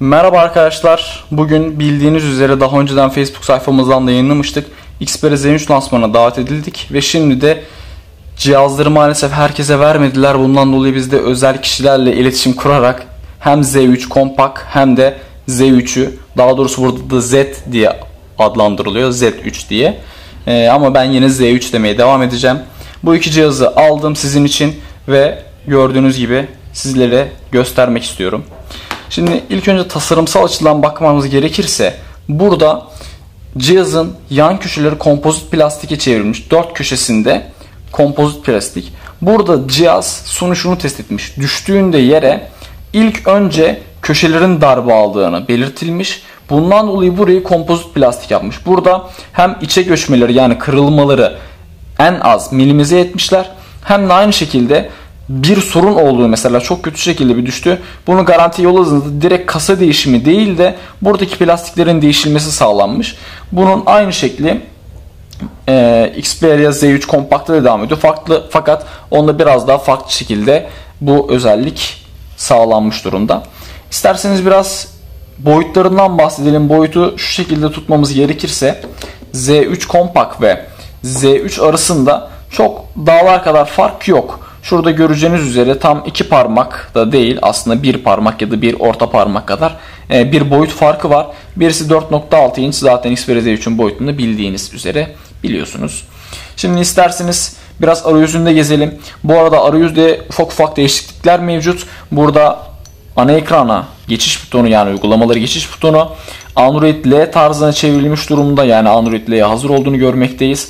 Merhaba arkadaşlar. Bugün bildiğiniz üzere daha önceden Facebook sayfamızdan da yayınlamıştık. Xperia Z3 lansmanına davet edildik ve şimdi de cihazları maalesef herkese vermediler. Bundan dolayı biz de özel kişilerle iletişim kurarak hem Z3 Compact hem de Z3'ü daha doğrusu burada da Z diye adlandırılıyor. Z3 diye. Ee, ama ben yine Z3 demeye devam edeceğim. Bu iki cihazı aldım sizin için ve gördüğünüz gibi sizlere göstermek istiyorum. Şimdi ilk önce tasarımsal açıdan bakmamız gerekirse burada cihazın yan köşeleri kompozit plastike çevrilmiş. Dört köşesinde kompozit plastik. Burada cihaz sonuçunu test etmiş. Düştüğünde yere ilk önce köşelerin darbe aldığını belirtilmiş. Bundan dolayı burayı kompozit plastik yapmış. Burada hem içe göçmeleri yani kırılmaları en az minimize etmişler. Hem de aynı şekilde bir sorun olduğu mesela çok kötü şekilde bir düştü. Bunu garanti yolladığınızda direkt kasa değişimi değil de buradaki plastiklerin değişilmesi sağlanmış. Bunun aynı şekli e, Xperia Z3 Compact'ta da devam ediyor. Farklı fakat onda biraz daha farklı şekilde bu özellik sağlanmış durumda. İsterseniz biraz boyutlarından bahsedelim. Boyutu şu şekilde tutmamız gerekirse Z3 Compact ve Z3 arasında çok dağlar kadar fark yok. Şurada göreceğiniz üzere tam iki parmak da değil aslında bir parmak ya da bir orta parmak kadar e, bir boyut farkı var. Birisi 4.6 inç zaten Xperia Z3'ün boyutunu bildiğiniz üzere biliyorsunuz. Şimdi isterseniz biraz arayüzünde gezelim. Bu arada arayüzde ufak ufak değişiklikler mevcut. Burada ana ekrana geçiş butonu yani uygulamaları geçiş butonu Android L tarzına çevrilmiş durumda. Yani Android L'ye hazır olduğunu görmekteyiz.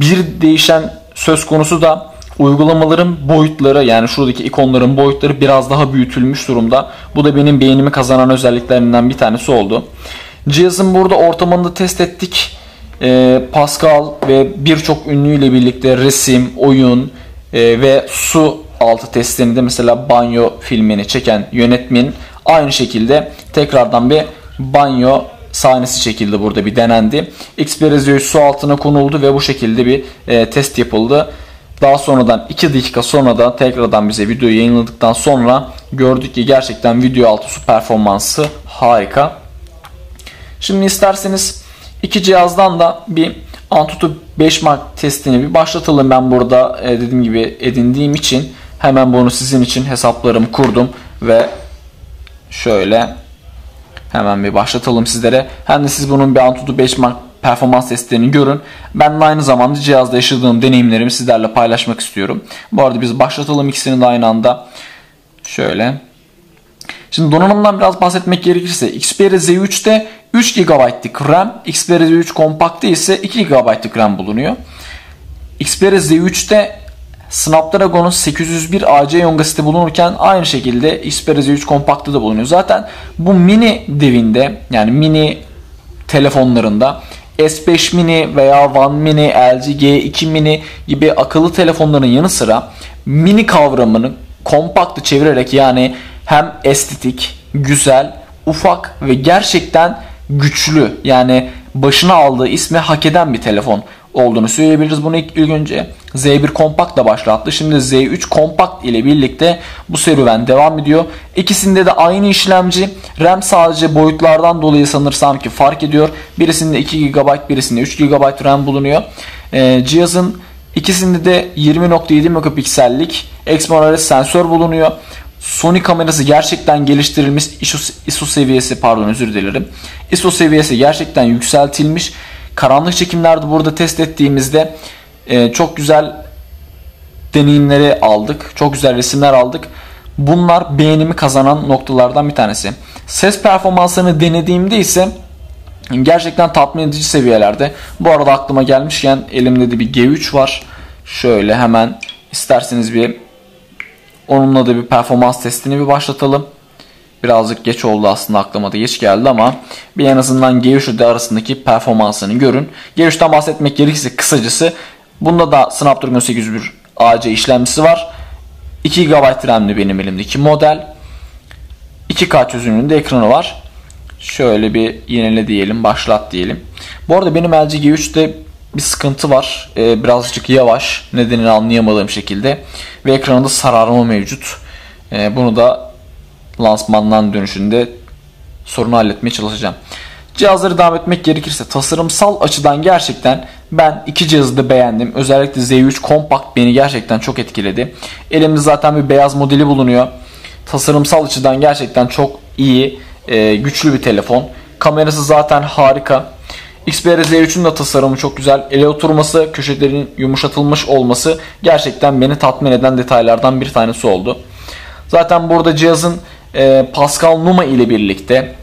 Bir değişen söz konusu da uygulamaların boyutları yani şuradaki ikonların boyutları biraz daha büyütülmüş durumda. Bu da benim beğenimi kazanan özelliklerinden bir tanesi oldu. Cihazın burada ortamını test ettik. Ee, Pascal ve birçok ünlüyle birlikte resim, oyun e, ve su altı testlerini de mesela banyo filmini çeken yönetmen aynı şekilde tekrardan bir banyo sahnesi çekildi burada bir denendi. Xperia su altına konuldu ve bu şekilde bir e, test yapıldı. Daha sonradan 2 dakika sonra da tekrardan bize videoyu yayınladıktan sonra gördük ki gerçekten video altı su performansı harika. Şimdi isterseniz iki cihazdan da bir Antutu benchmark testini bir başlatalım. Ben burada e, dediğim gibi edindiğim için hemen bunu sizin için hesaplarımı kurdum ve şöyle hemen bir başlatalım sizlere. Hem de siz bunun bir Antutu benchmark performans testlerini görün. Ben de aynı zamanda cihazda yaşadığım deneyimlerimi sizlerle paylaşmak istiyorum. Bu arada biz başlatalım ikisini de aynı anda. Şöyle. Şimdi donanımdan biraz bahsetmek gerekirse Xperia Z3'te 3 GB'lık RAM, Xperia Z3 Compact'te ise 2 GB'lık RAM bulunuyor. Xperia Z3'te Snapdragon'un 801 AC yongasite bulunurken aynı şekilde Xperia Z3 Compact'ta da bulunuyor. Zaten bu mini devinde yani mini telefonlarında S5 mini veya One mini, LG G2 mini gibi akıllı telefonların yanı sıra mini kavramını kompaktı çevirerek yani hem estetik, güzel, ufak ve gerçekten güçlü yani başına aldığı ismi hak eden bir telefon olduğunu söyleyebiliriz. Bunu ilk, ilk önce Z1 Compact da başlattı. Şimdi Z3 Compact ile birlikte bu serüven devam ediyor. İkisinde de aynı işlemci. RAM sadece boyutlardan dolayı sanırsam ki fark ediyor. Birisinde 2 GB, birisinde 3 GB RAM bulunuyor. Ee, cihazın ikisinde de 20.7 megapiksellik XMRS sensör bulunuyor. Sony kamerası gerçekten geliştirilmiş ISO, ISO seviyesi pardon özür dilerim. ISO seviyesi gerçekten yükseltilmiş. Karanlık çekimlerde burada test ettiğimizde e, çok güzel deneyimleri aldık. Çok güzel resimler aldık. Bunlar beğenimi kazanan noktalardan bir tanesi. Ses performansını denediğimde ise gerçekten tatmin edici seviyelerde. Bu arada aklıma gelmişken elimde de bir G3 var. Şöyle hemen isterseniz bir onunla da bir performans testini bir başlatalım. Birazcık geç oldu aslında aklıma da geç geldi ama bir en azından G3 arasındaki performansını görün. G3'ten bahsetmek gerekirse kısacası bunda da Snapdragon 801 AC işlemcisi var. 2 GB RAM'li benim elimdeki model. 2K çözünürlüğünde ekranı var. Şöyle bir yenile diyelim, başlat diyelim. Bu arada benim LG G3'te bir sıkıntı var. Ee, birazcık yavaş, nedenini anlayamadığım şekilde. Ve ekranında sararma mevcut. Ee, bunu da lansmandan dönüşünde sorunu halletmeye çalışacağım. Cihazları devam etmek gerekirse tasarımsal açıdan gerçekten ben iki cihazı da beğendim. Özellikle Z3 Compact beni gerçekten çok etkiledi. Elimde zaten bir beyaz modeli bulunuyor. Tasarımsal açıdan gerçekten çok iyi, e, güçlü bir telefon. Kamerası zaten harika. Xperia Z3'ün de tasarımı çok güzel. Ele oturması, köşelerin yumuşatılmış olması gerçekten beni tatmin eden detaylardan bir tanesi oldu. Zaten burada cihazın e, Pascal Numa ile birlikte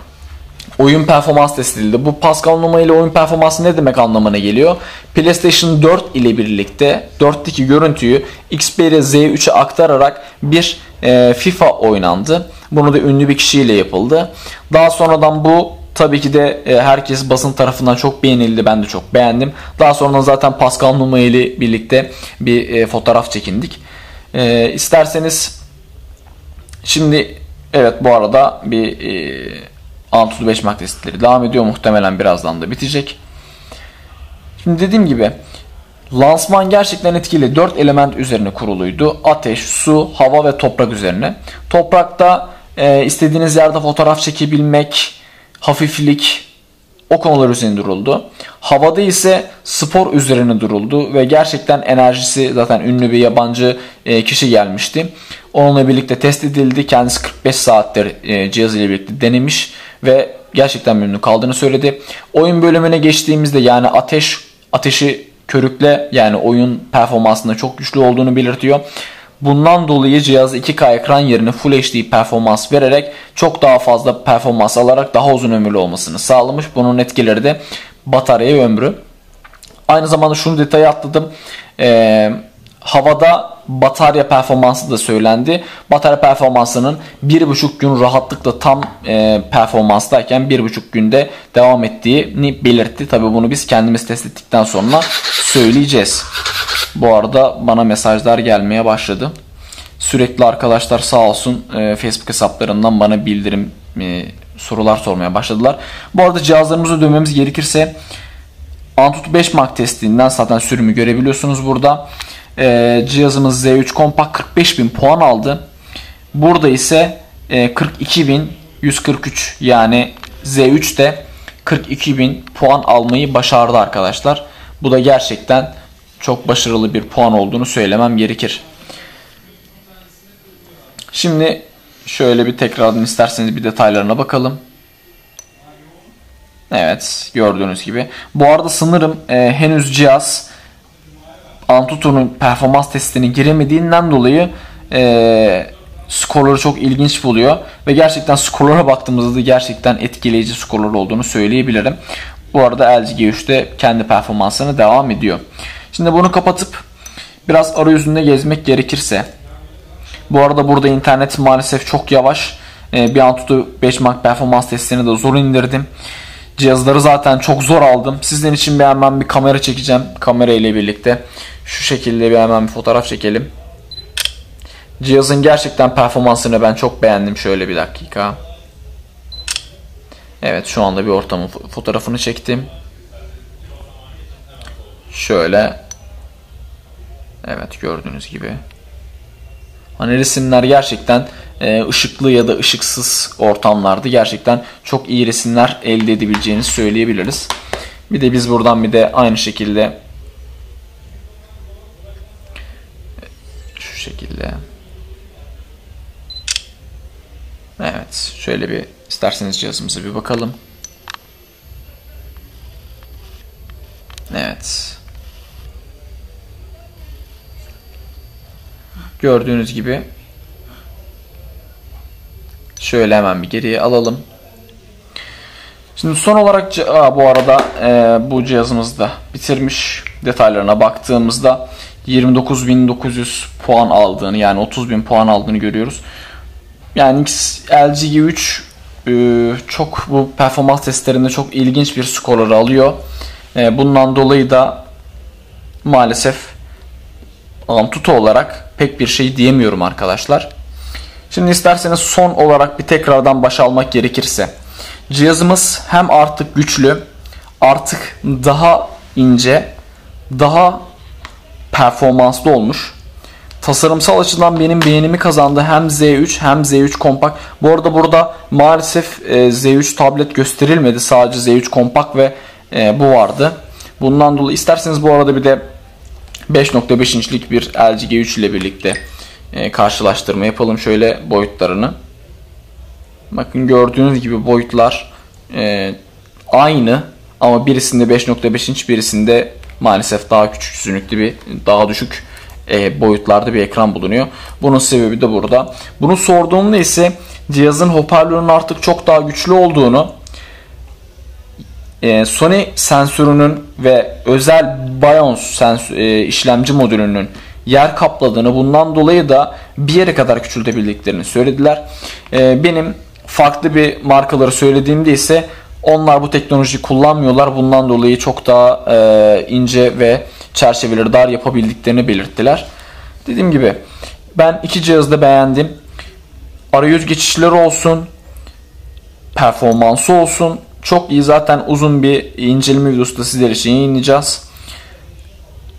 oyun performans test edildi. Bu Pascal Numa ile oyun performansı ne demek anlamına geliyor? PlayStation 4 ile birlikte 4'teki görüntüyü Xperia Z3'e aktararak bir e, FIFA oynandı. Bunu da ünlü bir kişiyle yapıldı. Daha sonradan bu tabii ki de e, herkes basın tarafından çok beğenildi. Ben de çok beğendim. Daha sonra zaten Pascal Numa ile birlikte bir e, fotoğraf çekindik. E, isterseniz şimdi evet bu arada bir e, Antutu 5 Mac testleri devam ediyor. Muhtemelen birazdan da bitecek. Şimdi dediğim gibi lansman gerçekten etkili. 4 element üzerine kuruluydu. Ateş, su, hava ve toprak üzerine. Toprakta e, istediğiniz yerde fotoğraf çekebilmek, hafiflik o konular üzerine duruldu. Havada ise spor üzerine duruldu ve gerçekten enerjisi zaten ünlü bir yabancı e, kişi gelmişti. Onunla birlikte test edildi. Kendisi 45 saattir e, cihaz ile birlikte denemiş ve gerçekten memnun kaldığını söyledi. Oyun bölümüne geçtiğimizde yani ateş ateşi körükle yani oyun performansında çok güçlü olduğunu belirtiyor. Bundan dolayı cihaz 2K ekran yerine Full HD performans vererek çok daha fazla performans alarak daha uzun ömürlü olmasını sağlamış. Bunun etkileri de batarya ömrü. Aynı zamanda şunu detayı atladım. Ee, havada batarya performansı da söylendi. Batarya performansının 1,5 gün rahatlıkla tam e, performanstayken 1,5 günde devam ettiğini belirtti. Tabi bunu biz kendimiz test ettikten sonra söyleyeceğiz. Bu arada bana mesajlar gelmeye başladı. Sürekli arkadaşlar sağ olsun e, Facebook hesaplarından bana bildirim e, sorular sormaya başladılar. Bu arada cihazlarımızı dönmemiz gerekirse Antutu 5 Mac testinden zaten sürümü görebiliyorsunuz burada. E, cihazımız Z3 Compact 45.000 puan aldı. Burada ise e, 42.143 yani Z3'te 42.000 puan almayı başardı arkadaşlar. Bu da gerçekten çok başarılı bir puan olduğunu söylemem gerekir. Şimdi şöyle bir tekrardan isterseniz bir detaylarına bakalım. Evet gördüğünüz gibi. Bu arada sanırım e, henüz cihaz Antutu'nun performans testine giremediğinden dolayı e, skorları çok ilginç buluyor. Ve gerçekten skorlara baktığımızda da gerçekten etkileyici skorlar olduğunu söyleyebilirim. Bu arada LG G3'te kendi performansını devam ediyor. Şimdi bunu kapatıp biraz arayüzünde gezmek gerekirse. Bu arada burada internet maalesef çok yavaş. Ee, bir Antutu 5 Mac performans testini de zor indirdim. Cihazları zaten çok zor aldım. Sizden için bir hemen bir kamera çekeceğim. Kamera ile birlikte. Şu şekilde bir hemen bir fotoğraf çekelim. Cihazın gerçekten performansını ben çok beğendim. Şöyle bir dakika. Evet şu anda bir ortamın fotoğrafını çektim. Şöyle. Evet gördüğünüz gibi. Hani resimler gerçekten ışıklı ya da ışıksız ortamlarda gerçekten çok iyi resimler elde edebileceğinizi söyleyebiliriz. Bir de biz buradan bir de aynı şekilde şu şekilde Evet şöyle bir isterseniz cihazımıza bir bakalım. Evet. Gördüğünüz gibi şöyle hemen bir geriye alalım. Şimdi son olarak aa, bu arada e, bu cihazımızda bitirmiş detaylarına baktığımızda 29.900 puan aldığını yani 30.000 puan aldığını görüyoruz. Yani LG G3 e, çok bu performans testlerinde çok ilginç bir skorları alıyor. E, bundan dolayı da maalesef Antutu olarak pek bir şey diyemiyorum arkadaşlar. Şimdi isterseniz son olarak bir tekrardan başa almak gerekirse. Cihazımız hem artık güçlü, artık daha ince, daha performanslı olmuş. tasarımsal açıdan benim beğenimi kazandı. Hem Z3 hem Z3 Compact. Bu arada burada maalesef e, Z3 tablet gösterilmedi. Sadece Z3 Compact ve e, bu vardı. Bundan dolayı isterseniz bu arada bir de 5.5 inçlik bir LG G3 ile birlikte e, karşılaştırma yapalım şöyle boyutlarını. Bakın gördüğünüz gibi boyutlar e, aynı ama birisinde 5.5 inç birisinde maalesef daha küçük çözünürlüklü bir daha düşük e, boyutlarda bir ekran bulunuyor. Bunun sebebi de burada. Bunu sorduğumda ise cihazın hoparlörünün artık çok daha güçlü olduğunu e, Sony sensörünün ve özel BIOS sens işlemci modülünün yer kapladığını bundan dolayı da bir yere kadar küçültebildiklerini söylediler. E, benim farklı bir markaları söylediğimde ise onlar bu teknolojiyi kullanmıyorlar. Bundan dolayı çok daha e, ince ve çerçeveleri dar yapabildiklerini belirttiler. Dediğim gibi ben iki cihazı da beğendim. Arayüz geçişleri olsun, performansı olsun. Çok iyi zaten uzun bir inceleme videosu da sizler için yayınlayacağız.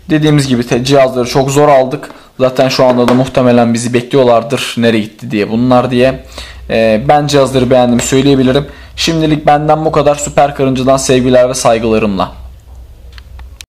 Dediğimiz gibi cihazları çok zor aldık. Zaten şu anda da muhtemelen bizi bekliyorlardır nereye gitti diye bunlar diye. Ee, ben cihazları beğendiğimi söyleyebilirim. Şimdilik benden bu kadar süper karıncadan sevgiler ve saygılarımla.